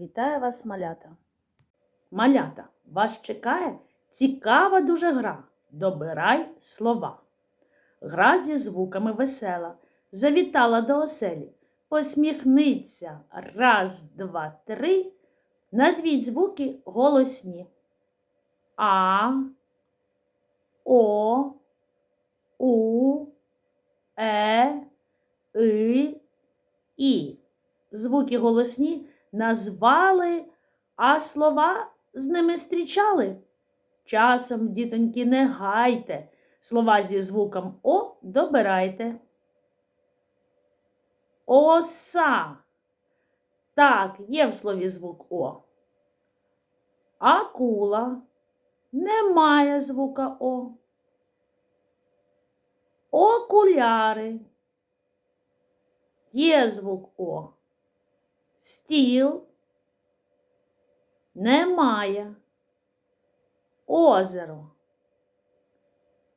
Вітаю вас, малята. Малята, вас чекає цікава дуже гра. Добирай слова. Гра зі звуками весела. Завітала до оселі. Посміхниться. Раз, два, три. Назвіть звуки голосні. А, О, У, Е, И, І. Звуки голосні назвали, а слова з ними зустрічали. Часом, дітоньки, не гайте, слова зі звуком О добирайте. Оса. Так, є в слові звук О. Акула. Немає звука О. Окуляри. Є звук О. Стіл. Немає. Озеро.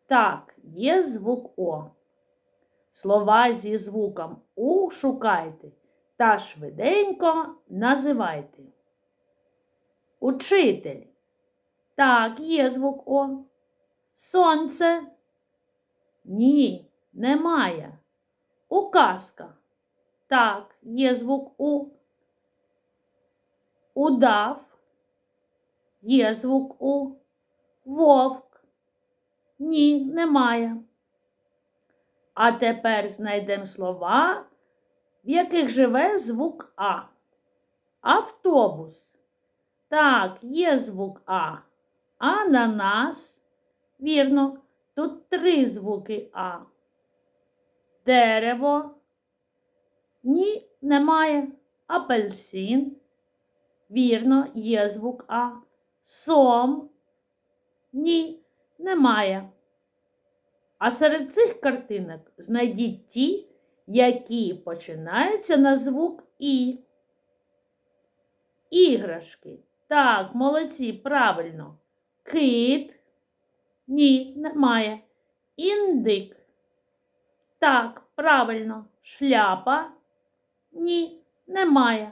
Так, є звук О. Слова зі звуком У шукайте та швиденько називайте. Учитель. Так, є звук О. Сонце. Ні, немає. Указка. Так, є звук У. Удав. Є звук У. Вовк. Ні, немає. А тепер знайдемо слова, в яких живе звук А. Автобус. Так, є звук А. Ананас. Вірно, тут три звуки А. Дерево. Ні, немає. Апельсин. Вірно, є звук А. Сом. Ні, немає. А серед цих картинок знайдіть ті, які починаються на звук І. Іграшки. Так, молодці, правильно. Кит. Ні, немає. Індик. Так, правильно. Шляпа. Ні, немає.